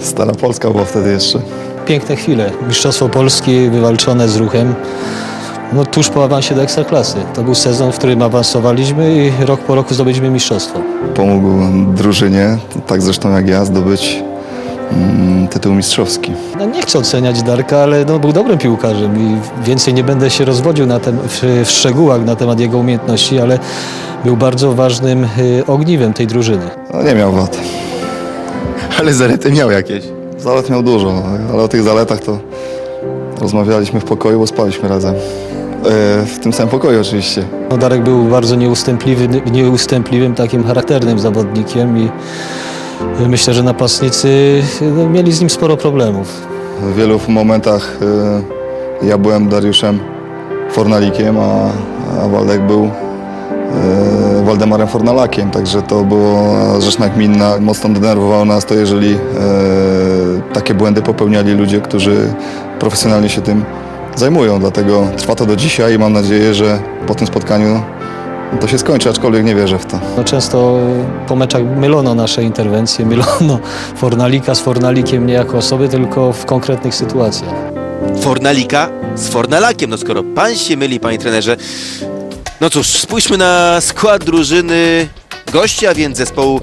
Stara Polska była wtedy jeszcze. Piękne chwile. Mistrzostwo Polski wywalczone z ruchem. No, tuż po awansie do Ekstraklasy. To był sezon, w którym awansowaliśmy i rok po roku zdobyliśmy mistrzostwo. Pomógł drużynie, tak zresztą jak ja, zdobyć mm, tytuł mistrzowski. No, nie chcę oceniać Darka, ale no, był dobrym piłkarzem i więcej nie będę się rozwodził na tem, w, w szczegółach na temat jego umiejętności, ale był bardzo ważnym y, ogniwem tej drużyny. No nie miał wad. Ale zalety miał jakieś. Zalet miał dużo, ale o tych zaletach to rozmawialiśmy w pokoju, bo spaliśmy razem. E, w tym samym pokoju oczywiście. No, Darek był bardzo nieustępliwy, nieustępliwym, takim charakternym zawodnikiem i myślę, że napastnicy no, mieli z nim sporo problemów. W wielu momentach e, ja byłem Dariuszem Fornalikiem, a, a Waldek był e, Waldemarem Fornalakiem, także to była rzecz nagminna. Mocno denerwowało nas to, jeżeli e, takie błędy popełniali ludzie, którzy profesjonalnie się tym zajmują. Dlatego trwa to do dzisiaj i mam nadzieję, że po tym spotkaniu to się skończy, aczkolwiek nie wierzę w to. No, często po meczach mylono nasze interwencje, mylono Fornalika z Fornalikiem nie jako osoby, tylko w konkretnych sytuacjach. Fornalika z Fornalakiem. No skoro pan się myli, panie trenerze. No cóż, spójrzmy na skład drużyny gościa, więc zespołu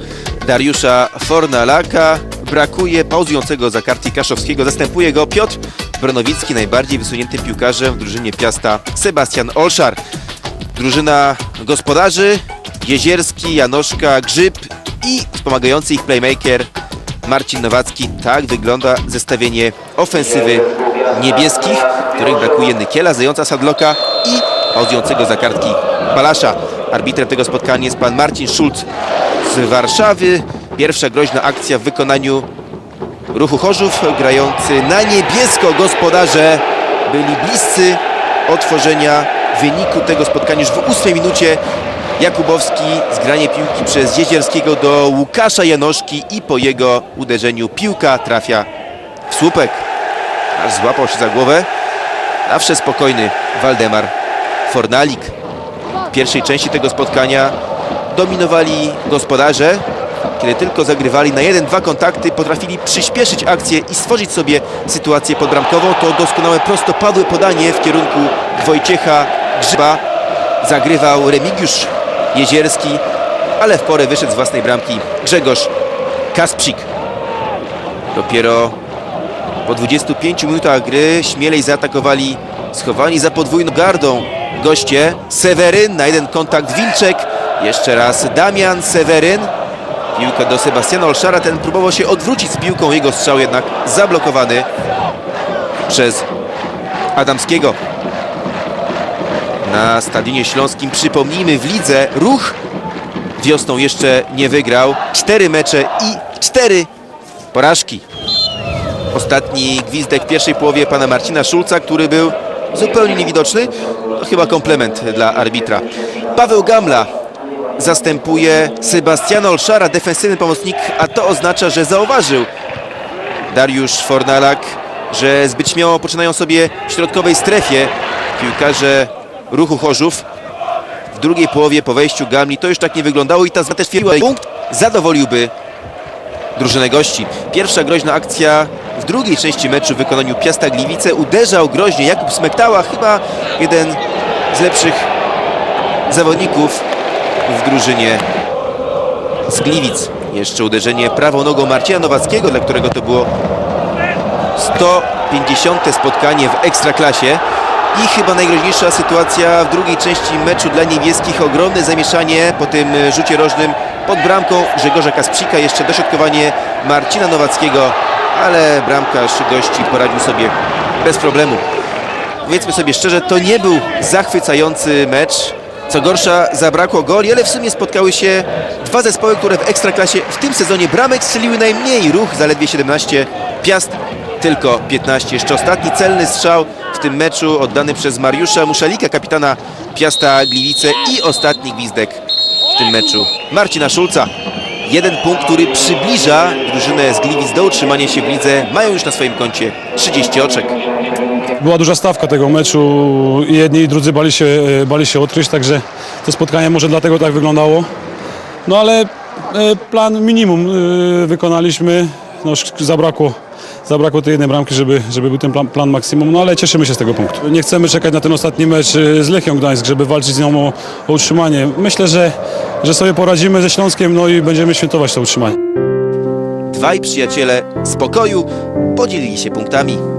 Dariusza Fornalaka. Brakuje pauzującego za karty Kaszowskiego. Zastępuje go Piotr Bronowicki, najbardziej wysuniętym piłkarzem w drużynie Piasta Sebastian Olszar. Drużyna gospodarzy Jezierski, Janoszka, Grzyb i wspomagający ich playmaker Marcin Nowacki. Tak wygląda zestawienie ofensywy niebieskich, których brakuje Nykiela, Zająca Sadloka i pauzującego za kartki Balasza. Arbitrem tego spotkania jest pan Marcin Schulz z Warszawy. Pierwsza groźna akcja w wykonaniu ruchu Chorzów, grający na niebiesko gospodarze byli bliscy otworzenia wyniku tego spotkania już w ósmej minucie. Jakubowski zgranie piłki przez Jezierskiego do Łukasza Janoszki i po jego uderzeniu piłka trafia w słupek. Aż złapał się za głowę. Zawsze spokojny Waldemar Fornalik. W pierwszej części tego spotkania dominowali gospodarze. Kiedy tylko zagrywali na jeden, dwa kontakty, potrafili przyspieszyć akcję i stworzyć sobie sytuację podbramkową. To doskonałe prostopadłe podanie w kierunku Wojciecha Grzyba. Zagrywał Remigiusz Jezierski, ale w porę wyszedł z własnej bramki Grzegorz Kasprzik. Dopiero po 25 minutach gry śmielej zaatakowali schowani za podwójną gardą goście. Seweryn na jeden kontakt Wilczek. Jeszcze raz Damian Seweryn. Piłka do Sebastiana Olszara. Ten próbował się odwrócić z piłką. Jego strzał jednak zablokowany przez Adamskiego. Na Stadionie Śląskim, przypomnijmy, w lidze ruch wiosną jeszcze nie wygrał. Cztery mecze i cztery porażki. Ostatni gwizdek w pierwszej połowie pana Marcina Szulca, który był zupełnie niewidoczny. To chyba komplement dla arbitra. Paweł Gamla zastępuje Sebastiana Olszara, defensywny pomocnik, a to oznacza, że zauważył Dariusz Fornalak, że zbyt śmiało poczynają sobie w środkowej strefie piłkarze ruchu Chorzów. W drugiej połowie po wejściu Gamli to już tak nie wyglądało i ta zmiana też punkt zadowoliłby drużynę gości. Pierwsza groźna akcja w drugiej części meczu w wykonaniu Piasta Gliwice. Uderzał groźnie Jakub Smektała, chyba jeden z lepszych zawodników w drużynie z Gliwic. Jeszcze uderzenie prawą nogą Marcina Nowackiego, dla którego to było 150. spotkanie w Ekstraklasie. I chyba najgroźniejsza sytuacja w drugiej części meczu dla niebieskich. Ogromne zamieszanie po tym rzucie rożnym pod bramką Grzegorza Kasprzika. Jeszcze dośrodkowanie Marcina Nowackiego, ale bramkarz gości poradził sobie bez problemu. Powiedzmy sobie szczerze, to nie był zachwycający mecz. Co gorsza, zabrakło goli, ale w sumie spotkały się dwa zespoły, które w Ekstraklasie w tym sezonie bramek strzeliły najmniej. Ruch zaledwie 17, Piast tylko 15. Jeszcze ostatni celny strzał w tym meczu oddany przez Mariusza Muszalika, kapitana Piasta Gliwice i ostatni gwizdek w tym meczu Marcina Szulca. Jeden punkt, który przybliża drużynę z Gliwic do utrzymania się w lidze. Mają już na swoim koncie 30 oczek. Była duża stawka tego meczu jedni i drudzy bali się, e, bali się odkryć, także to spotkanie może dlatego tak wyglądało. No ale e, plan minimum e, wykonaliśmy. no zabrakło, zabrakło tej jednej bramki, żeby, żeby był ten plan, plan maksimum, no ale cieszymy się z tego punktu. Nie chcemy czekać na ten ostatni mecz y, z Lechią Gdańsk, żeby walczyć z nią o, o utrzymanie. Myślę, że, że sobie poradzimy ze Śląskiem, no i będziemy świętować to utrzymanie. Dwaj przyjaciele z pokoju podzielili się punktami.